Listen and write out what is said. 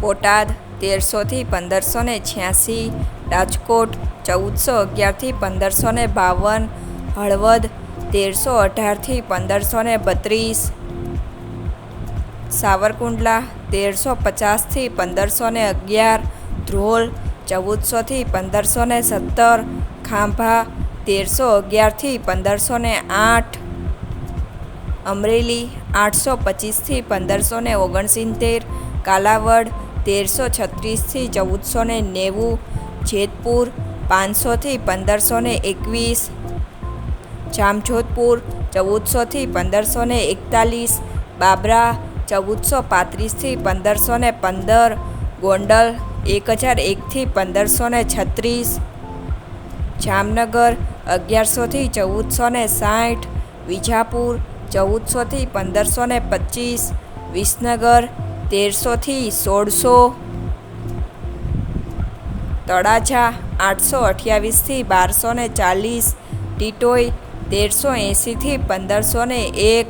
બોટાદ તેરસોથી પંદરસો ને છ્યાસી, રાજકોટ ચૌદસો અગિયારથી પંદરસો ને બાવન, હળવદ તેરસો અઢારથી પંદરસો ને બત્રીસ, સાવરકુંડલા તેરસો પચાસથી પંદરસો ને અગિયાર, ધ્રોલ ચૌદસોથી પંદરસો ને સત્તર, ખાંભા તેરસો અગિયારથી પંદરસો ને આઠ, અમરેલી આઠસો પચીસથી પંદરસો ને ઓગણસિત્તેર, કાલાવડ તેરસો છત્રીસથી ચૌદસો ને નેવું, જેતપુર પાંચસોથી પંદરસો ને એકવીસ, જામજોધપુર ચૌદસોથી પંદરસો ને એકતાલીસ, બાબરા ચૌદસો પાંત્રીસથી પંદરસો ને પંદર, ગોંડલ એક હજાર એકથી પંદરસો ને છત્રીસ, જામનગર અગિયારસોથી ચૌદસો ને સાઠ, વિજાપુર ચૌદસોથી પંદરસો ને પચીસ, વિસનગર તેરસોથી સોળસો. તળાજા આઠસો અઠ્યાવીસથી બારસો ચાલીસ. ટીટોઈ તેરસો એંસીથી પંદરસો એક.